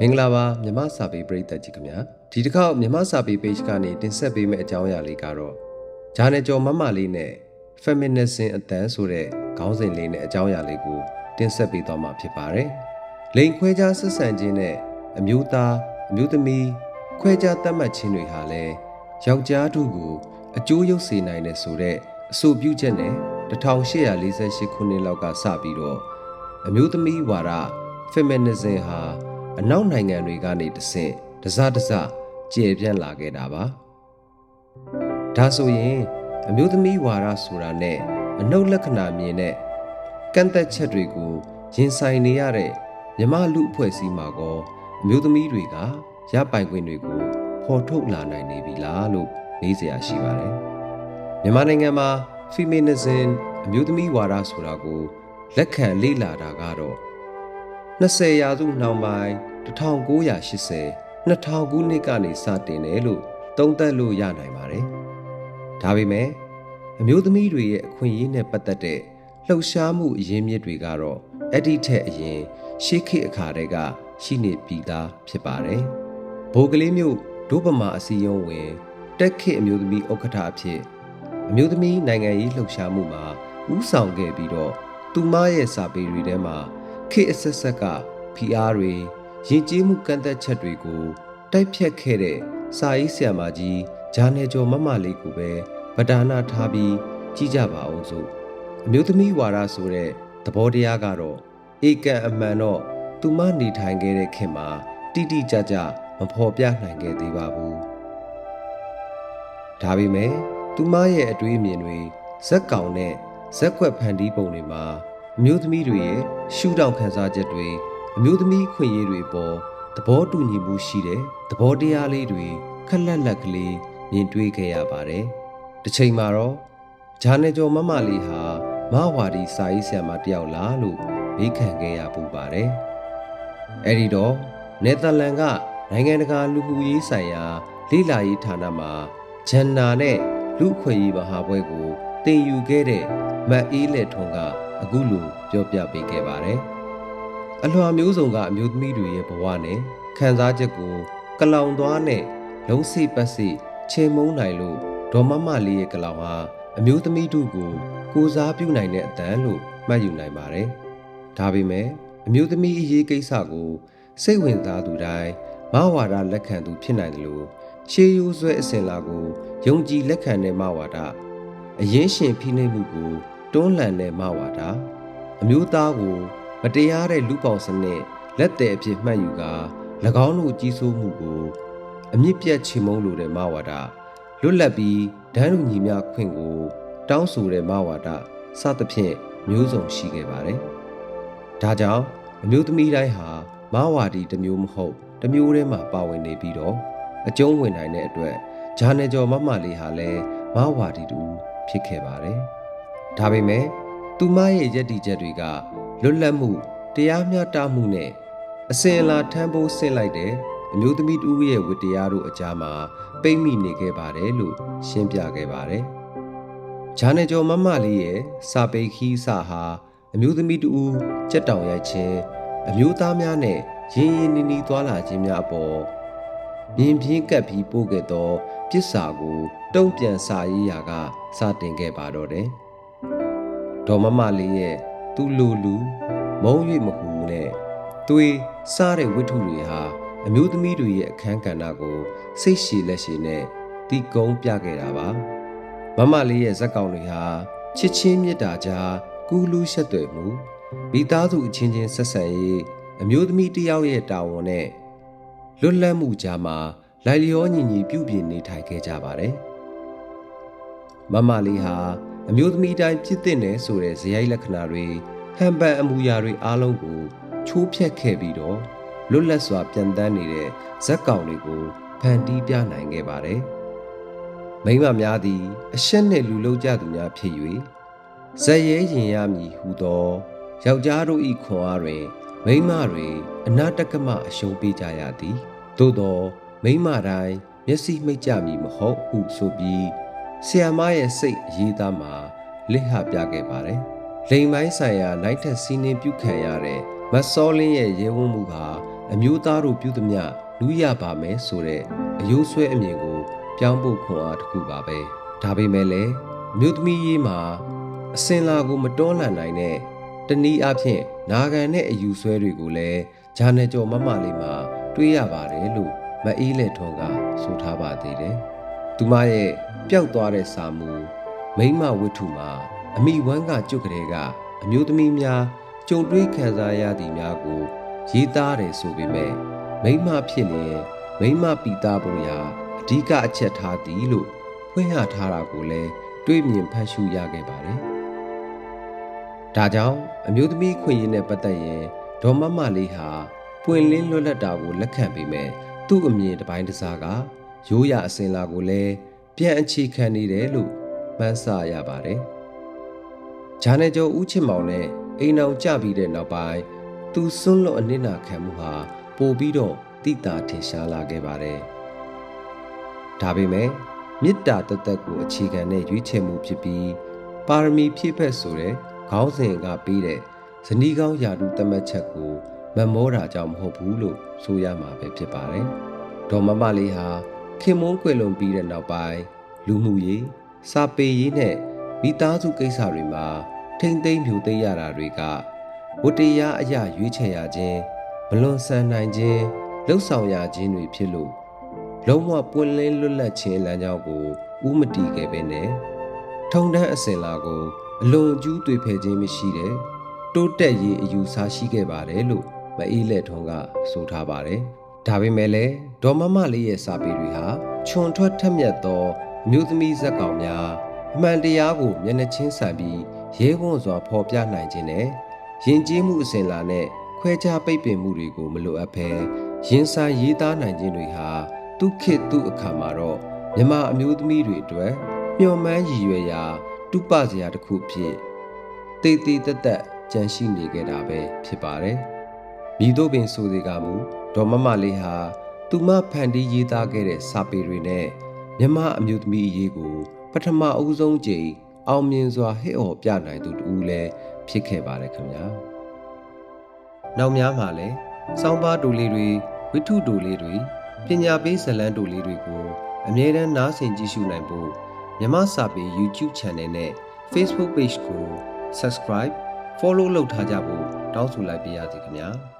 မင်္ဂလာပါမြမစာပေပရိသတ်ကြီးခင်ဗျာဒီတစ်ခေါက်မြမစာပေ page ကနေတင်ဆက်ပေးမယ့်အကြောင်းအရာလေးကတော့ဂျာနယ်ကျော်မမလေးနဲ့ feminism အတန်းဆိုတဲ့ခေါင်းစဉ်လေးနဲ့အကြောင်းအရာလေးကိုတင်ဆက်ပေးသွားမှာဖြစ်ပါတယ်လိန်ခွဲခြားဆက်ဆံခြင်းနဲ့အမျိုးသားအမျိုးသမီးခွဲခြားသတ်မှတ်ခြင်းတွေဟာလည်းယောက်ျားတို့ကိုအကျိုးရုပ်စေနိုင်တယ်ဆိုတဲ့အဆိုပြုချက်နဲ့1848ခုနှစ်လောက်ကစပြီးတော့အမျိုးသမီးဝါဒ feminism ဟာ အနောက်နိုင်ငံတွေကနေတဆင့်တစတစကျေပြန့်လာခဲ့တာပါဒါဆိုရင်အမျိုးသမီးဝါဒဆိုတာနဲ့အနှုတ်လက္ခဏာမြင်တဲ့ကန့်သက်ချက်တွေကိုရင်ဆိုင်နေရတဲ့မြမလူအဖွဲ့အစည်းမှာကောအမျိုးသမီးတွေကရပိုင်ခွင့်တွေကိုဖော်ထုတ်လာနိုင်နေပြီလားလို့မေးစရာရှိပါတယ်မြန်မာနိုင်ငံမှာ feminism အမျိုးသမီးဝါဒဆိုတာကိုလက်ခံလေ့လာတာကတော့20ရာစုနှောင်းပိုင်း 1980 2000ခုနှစ်ကနေစတင်တယ်လို့သုံးသပ်လို့ရနိုင်ပါတယ်။ဒါပေမဲ့အမျိုးသမီးတွေရဲ့အခွင့်အရေးနဲ့ပတ်သက်တဲ့လှုပ်ရှားမှုအရင်းမြစ်တွေကတော့အဲ့ဒီထက်အရင်ရှေးခေတ်အခါတည်းကရှိနေပြီသားဖြစ်ပါတယ်။ဘိုးကလေးမျိုးဒုဗမာအစည်းအရုံးဝင်တက်ခေတ်အမျိုးသမီးဥက္ကဋ္ဌအဖြစ်အမျိုးသမီးနိုင်ငံရေးလှုပ်ရှားမှုမှာဦးဆောင်ခဲ့ပြီးတော့သူမရဲ့စာပေတွေထဲမှာခေတ်အဆက်ဆက်ကဖိအားတွေ ယဉ်ကျေးမှုကန့်သက်ချက်တွေကိုတိုက်ဖြတ်ခဲ့တဲ့စာရေးဆရာမကြီးဂျာနယ်ကျော်မမလေးကိုပဲဗဒါနာထားပြီးကြည့်ကြပါအောင်စို့အမျိုးသမီးဝါဒဆိုတဲ့သဘောတရားကတော့ဧကန်အမှန်တော့သူမနေထိုင်ခဲ့တဲ့ခင်မှာတိတိကျကျမဖော်ပြနိုင်ခဲ့သေးပါဘူးဒါပေမဲ့သူမရဲ့အတွေးအမြင်တွေဇက်ကောင်နဲ့ဇက်ခွက်ဖန်တီးပုံတွေမှာအမျိုးသမီးတွေရဲ့ရှူတောင်ခန်းစားချက်တွေ အမျိုးသမီးခွင့်ရေးတွေပေါ်သဘောတူညီမှုရှိတဲ့သဘောတရားလေးတွေခက်လက်လက်ကလေးမြင်တွေ့ခဲ့ရပါတယ်။တစ်ချိန်မှာတော့ဂျာနယ်ကျော်မမလေးဟာမဝါဒီစာရေးဆရာမတယောက်လားလို့မေးခံခဲ့ရပူပါတယ်။အဲဒီတော့နယ်သာလန်ကနိုင်ငံတကာလူမှုရေးဆိုင်ရာလေ့လာရေးဌာနမှာဂျန်နာနဲ့လူ့အခွင့်အရေးမဟာပွဲကိုတင်ယူခဲ့တဲ့မတ်အေးလက်ထွန်းကအခုလိုပြောပြပေးခဲ့ပါတယ်။ အလွှာမျိုးစုံကအမျိုးသမီးတွေရဲ့ဘဝနဲ့ခံစားချက်ကိုကလောင်သွားနဲ့လုံးစိပတ်စိချိန်မုံနိုင်လို့ဒေါ်မမလေးရဲ့ကလောင်ဟာအမျိုးသမီးတို့ကိုကိုစားပြုနိုင်တဲ့အတန်းလို့မှတ်ယူနိုင်ပါတယ်။ဒါပေမဲ့အမျိုးသမီးအရေးကိစ္စကိုစိတ်ဝင်စားသူတိုင်းမဝါဒလက်ခံသူဖြစ်နိုင်တယ်လို့ရှေးရိုးဆွဲအစဉ်လာကိုယုံကြည်လက်ခံတဲ့မဝါဒအရင်ရှင်ဖိနှိပ်မှုကိုတွန်းလှန်တဲ့မဝါဒအမျိုးသားကို မတရားတဲ့လူပေါင်းစနစ်လက်တဲ့အဖြစ်မှတ်ယူကာ၎င်းတို့ကြီးစိုးမှုကို အမြင့်ပြတ်ချေမုန်းလိုတဲ့မဝါဒလွတ်လပ်ပြီးဒန်းလူညီမျှခွင့်ကို တောင်းဆိုတဲ့မဝါဒစသဖြင့်မျိုးစုံရှိခဲ့ပါတယ်။ဒါကြောင့်အမျိုးသမီးတိုင်းဟာမဝါဒီတစ်မျိုးမဟုတ်တစ်မျိုးတည်းမှာပါဝင်နေပြီးတော့အကျုံးဝင်နိုင်တဲ့အတွက်ဂျာနယ်ကျော်မမလေးဟာလည်းမဝါဒီတူဖြစ်ခဲ့ပါတယ်။ဒါပေမဲ့သူမရဲ့ရည်တည်ချက်တွေက လွတ်လပ်မှုတရားမျှတမှုနဲ့အစဉ်အလာထမ်းဖို့ဆင့်လိုက်တဲ့အမျိုးသမီးတူရဲ့ဝတ္တရားတို့အကြားမှာပိတ်မိနေခဲ့ပါတယ်လို့ရှင်းပြခဲ့ပါတယ်။ဂျာနယ်ကျော်မမလေးရဲ့စာပေခီးစာဟာအမျိုးသမီးတူကြက်တောင်ရိုက်ခြင်းအမျိုးသားများနဲ့ရင်းရင်းနှီးနှီးသွားလာခြင်းများအပေါ်မြင်ပြင်းကပ်ပြီးပို့ခဲ့သောပစ္စာကိုတုံ့ပြန်စာရေးရာကစတင်ခဲ့ပါတော့တယ်။ဒေါ်မမလေးရဲ့ သူ့လူလူမုံ၍မဟူနဲ့သွေးစားတဲ့ဝိထုတွေဟာအမျိုးသမီးတွေရဲ့အခန်းကဏ္ဍကို စိတ်ရှည်လက်ရှည်နဲ့တီကုန်းပြခဲ့တာပါမမလေးရဲ့ဇက်ကောင်တွေဟာချစ်ချင်းမေတ္တာကြားကူးလူးဆက်သွယ်မှုမိသားစုအချင်းချင်းဆက်ဆံရေးအမျိုးသမီးတယောက်ရဲ့တာဝန်နဲ့လွတ်လပ်မှုကြားမှာလိုက်လျောညီညီပြုပြင်နေထိုင်ခဲ့ကြပါတယ်မမလေးဟာ အမျိုးသမီးတိုင်းဖြစ်တဲ့နယ်ဆိုတဲ့ဇယိုက်လက္ခဏာတွေဟန်ပန်အမူအရာတွေအားလုံးကိုချိုးဖျက်ခဲ့ပြီးတော့လွတ်လပ်စွာပြန်တန်းနေတဲ့ဇက်ကောင်တွေကိုဖန်တီးပြနိုင်ခဲ့ပါတယ်။မိမများသည် အရှက်နှင့်လူလုံးကြသူများဖြစ်၍ဇက်ရဲရင်ရမည်ဟူသောယောက်ျားတို့၏ခွန်အားတွင်မိမတွေအနာတက္ကမအရှုံးပေးကြရသည်သို့သောမိမတိုင်းမျက်စိမိတ်ကြမည်မဟုတ်ဟုဆိုပြီး ဆီယမရဲ့စိတ်အရေးသားမှာလစ်ဟပြခဲ့ပါတယ်။လိန်ပိုင်းဆိုင်ရာနိုင်ထက်စီးနှင်းပြုခံရတဲ့မတ်စောလင်းရဲ့ရဲဝန်းမှုဟာအမျိုးသားတို့ပြုသမျှလူရပါမယ်ဆိုတဲ့အယိုးဆွဲအမြင်ကို ပြောင်းဖို့ခွန်အားတစ်ခုပါပဲဒါပေမဲ့လည်းအမျိုးသမီးရေးမှာအစင်လာကိုမတွန်းလှန်နိုင်တဲ့တနည်းအားဖြင့်နာခံတဲ့အယူဆွဲတွေကိုလည်းဂျာနယ်ကျော်မမလေးမှာ တွေးရပါတယ်လို့မအေးလက်ထွန်းကဆိုထားပါသေးတယ် သူမရဲ့ပျောက်သွားတဲ့စာမူမိမဝတ္ထုမှာအမိဝမ်းကကြုတ်ကလေးကအမျိုးသမီးများကြုံတွေးခံစားရသည့်များကိုရေးသားတယ်ဆိုပေမဲ့မိမဖြစ်လျင်မိမပီတာပုံရာအဓိကအချက်ထားသည်လို့ဖွင့်ဟထားတာကိုလည်းတွေးမြင်ဖတ်ရှုရခဲ့ပါတယ်။ဒါကြောင့်အမျိုးသမီးခွင့်ရင်းနဲ့ပတ်သက်ရင်ဒေါ်မမလေးဟာပွင့်လင်းလွတ်လပ်တာကိုလက်ခံပေမဲ့သူ့အမြင်တစ်ပိုင်းတစ်စားက ရိုးရအစင်လာကိုလည်းပြန်အခြေခံနေတယ်လို့မှန်းဆရပါတယ်။ဂျာနယ်ကျော်ဦးချစ်မောင်နဲ့အိမ်အောင်ကြပြီးတဲ့နောက်ပိုင်းသူစွန့်လွတ်အနစ်နာခံမှုဟာပိုပြီးတော့တိတာထင်ရှားလာခဲ့ပါတယ်။ဒါပေမဲ့မေတ္တာတသက်ကိုအခြေခံတဲ့ရွေးချယ်မှုဖြစ်ပြီးပါရမီဖြည့်ဖက်ဆိုတဲ့ခေါင်းစဉ်ကပေးတဲ့ဇနီးကောင်းယာတုတမတ်ချက်ကိုမမောတာကြောင့်မဟုတ်ဘူးလို့ဆိုရမှာပဲဖြစ်ပါတယ်။ဒေါ်မမလေးဟာ ခင်မုန်းကွယ်လွန်ပြီးတဲ့နောက်ပိုင်းလူမှုရေးစာပေရေးနဲ့မိသားစုကိစ္စတွေမှာထိမ့်သိမ်းမြူသိမ်းရတာတွေကဝတ္တရားအရာရွေးချယ်ရခြင်းမလွန်ဆန်နိုင်ခြင်းလှုပ်ဆောင်ရခြင်းတွေဖြစ်လို့လုံးဝပွင့်လင်းလွတ်လပ်ခြင်းလမ်းကြောင်းကိုဥမတီခဲ့ပဲနဲ့ထုံတန်းအစင်လာကိုအလွန်အကျူးတွေ့ဖယ်ခြင်းမရှိတဲ့တိုးတက်ရေးအယူဆရှိခဲ့ပါတယ်လို့မအေးလက်ထွန်းကဆိုထားပါတယ်။ ဒါပေမဲ့လည်းဒေါ်မမလေးရဲ့စာပေတွေဟာခြုံထွက်ထက်မြက်သောအမျိုးသမီးဇက်ကောင်များအမှန်တရားကိုမျက်နှာချင်းဆိုင်ပြီးရဲဝံ့စွာဖော်ပြနိုင်ခြင်းနဲ့ယဉ်ကျေးမှုအစဉ်လာနဲ့ခွဲခြားပိတ်ပင်မှုတွေကိုမလိုအပ်ဘဲရင်ဆိုင်ရေးသားနိုင်ခြင်းတွေဟာသူခေတ်သူအခါမှာတော့မြမအမျိုးသမီးတွေအတွက်မျှော်မှန်းရည်ရွယ်ရာတုပစရာတစ်ခုဖြစ်တေးသေးတက်တက်ကြန့်ရှိနေခဲ့တာပဲဖြစ်ပါတယ်။မိတို့ပင်ဆိုသေးကမူ ဒေါ်မမလေးဟာသူမဖန်တီးရေးသားခဲ့တဲ့စာပေတွေနဲ့မြမအမျိုးသမီးအရေးကိုပထမအဦးဆုံးကြိမ်အောင်မြင်စွာဟစ်အော်ပြနိုင်သူတူလည်းဖြစ်ခဲ့ပါတယ်ခင်ဗျာ။နောက်များမှာလည်းစောင်းပါတူလေးတွေဝိထုတူလေးတွေပညာပေးဇလန်းတူလေးတွေကိုအမြဲတမ်းနားဆင်ကြည့်ရှုနိုင်ဖို့မြမစာပေ YouTube Channel နဲ့ Facebook Page ကို Subscribe Follow လုပ်ထားကြဖို့တောင်းဆိုလိုက်ပါရစေခင်ဗျာ။